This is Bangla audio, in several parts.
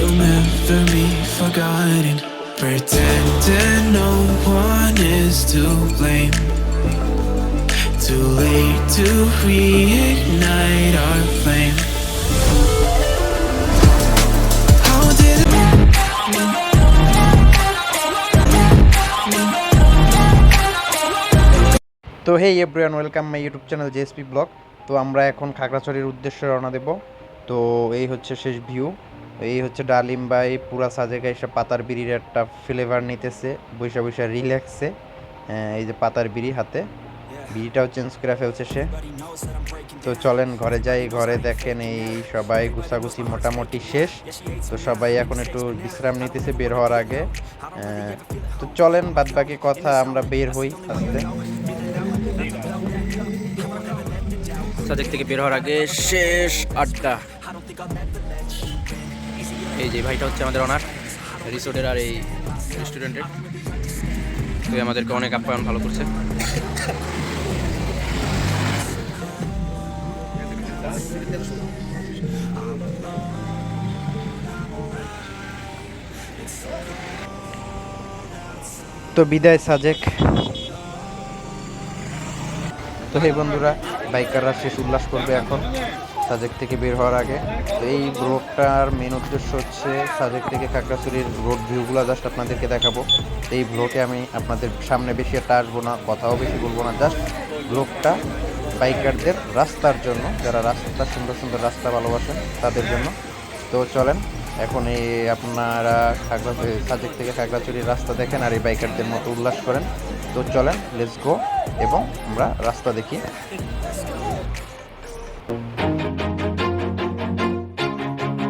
You'll never be forgotten. Pretending no one is to blame. Too late to reignite our flame. How did তো hey everyone welcome my YouTube channel JSP blog তো আমরা এখন খাগড়াছড়ির উদ্দেশ্যে রওনা দেব তো এই হচ্ছে শেষ ভিউ এই হচ্ছে ডালিম বা এই পুরা সাজেকা এসে পাতার বিড়ির একটা ফ্লেভার নিতেছে, বৈশা বৈশা রিল্যাক্সে এই যে পাতার বিড়ি হাতে, বিড়িটাও চেঞ্জ করে ফেলছে সে। তো চলেন ঘরে যাই, ঘরে দেখেন এই সবাই গুছাগুছি মোটামুটি শেষ। তো সবাই এখন একটু বিশ্রাম নিতেছে বের হওয়ার আগে। তো চলেন বাদ বাকি কথা, আমরা বের হই আস্তে। সাজেক থেকে বের হওয়ার আগে শেষ আড্ডা। এই যে ভাইটা হচ্ছে আমাদের অনার রিসোর্টের আর এই রেস্টুরেন্টের তো আমাদেরকে অনেক আপ্যায়ন ভালো করছে। তো বিদায়, সাজেক। তো হে বন্ধুরা, বাইকাররা শেষ উল্লাস করবে এখন। সাজেক থেকে বের হওয়ার আগে। তো এই ব্লগটার মেন উদ্দেশ্য হচ্ছে সাজেক থেকে খাগড়াছড়ির রোড ভিউগুলো জাস্ট আপনাদেরকে দেখাবো। তো এই ব্লগে আমি আপনাদের সামনে বেশি একটা আসব না, কথাও বেশি বলব না জাস্ট ব্লগটা বাইকারদের রাস্তার জন্য, যারা রাস্তা, সুন্দর সুন্দর রাস্তা ভালোবাসেন তাদের জন্য। তো চলেন, এখন এই আপনারা খাগড়া সাজেক থেকে খাগড়াছড়ির রাস্তা দেখেন আর এই বাইকারদের মতো উল্লাস করেন। তো চলেন লেটস গো এবং আমরা রাস্তা দেখি।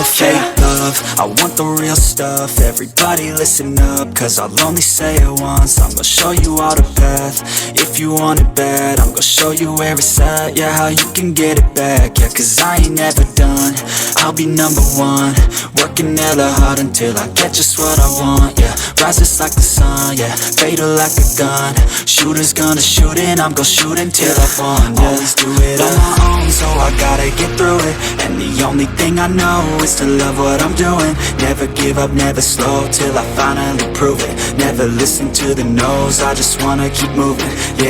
No fake love, I want the real stuff, everybody listen up, cause I'll only say it once, I'm gonna show you all the path, if you want it bad, I'm gonna show you where it's at, yeah, how you can get it back, yeah, cause I ain't never done, I'll be number one, working hella hard until I get just what I want, yeah, rises like the sun, yeah, fatal like a gun, shooters gonna shoot and I'm gonna shoot until I won, yeah, always do it on my own, so I gotta get through it, and the only thing I know is to love what I'm doing, never give up, never slow, till I finally prove it, never listen to the no's, I just wanna keep moving, yeah,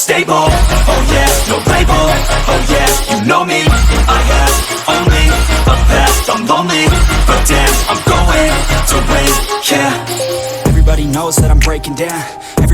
stable, oh yeah, no label, oh yeah, you know me, I have only a path, I'm lonely, but damn, I'm going to win, yeah. Everybody knows that I'm breaking down.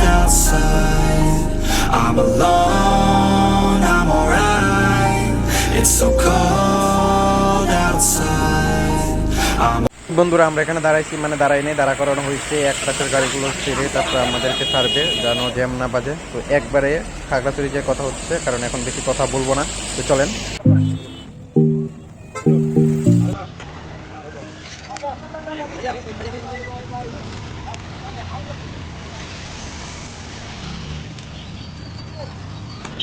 outside. I'm alone, I'm alright. It's so cold outside. বন্ধুরা আমরা এখানে দাঁড়াইছি মানে দাঁড়াই নেই দাঁড়া করানো হয়েছে এক ট্রাকের গাড়িগুলো ছেড়ে তারপর আমাদেরকে ছাড়বে যেন জ্যাম না বাজে তো একবারে খাগড়াছড়ি যে কথা হচ্ছে কারণ এখন বেশি কথা বলব না তো চলেন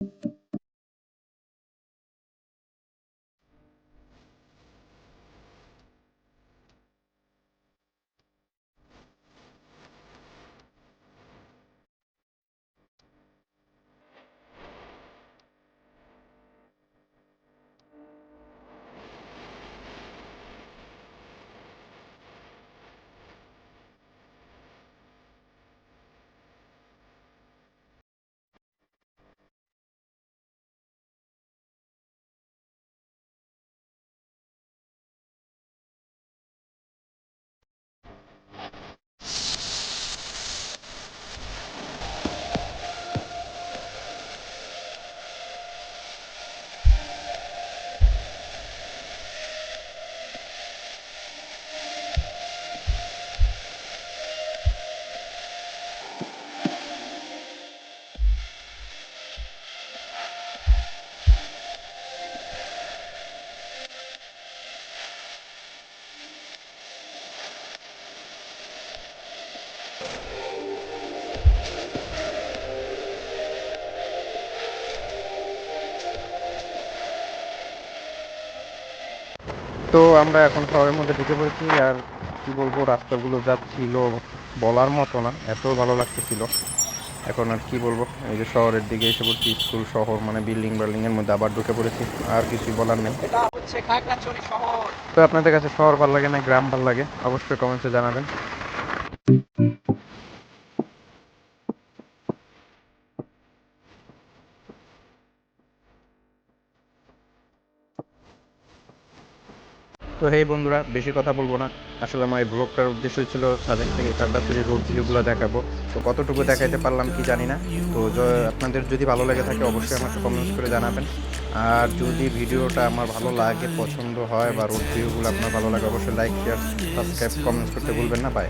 you তো আমরা এখন শহরের মধ্যে ঢুকে পড়েছি আর কি বলব রাস্তাগুলো যা ছিল বলার মতো না এত ভালো লাগতেছিল। এখন আর কি বলব এই যে শহরের দিকে এসে পড়ছি স্কুল শহর মানে বিল্ডিং বিল্ডিং এর মধ্যে আবার ঢুকে পড়েছি আর কিছুই বলার নেই। তো আপনাদের কাছে শহর ভালো লাগে না গ্রাম ভালো লাগে অবশ্যই কমেন্টসে জানাবেন। তো হেই বন্ধুরা, বেশি কথা বলব না। আসলে আমার এই ব্লগটার উদ্দেশ্য ছিল তাদের থেকে কান্ডাসুরি রোড ভিউগুলো দেখাবো। তো কতটুকু দেখাইতে পারলাম কি জানি না। তো আপনাদের যদি ভালো লেগে থাকে অবশ্যই আমাকে কমেন্টস করে জানাবেন। আর যদি ভিডিওটা আমার ভালো লাগে, পছন্দ হয় বা রোড ভিউগুলো আপনার ভালো লাগে, অবশ্যই লাইক শেয়ার সাবস্ক্রাইব কমেন্টস করতে ভুলবেন না। বাই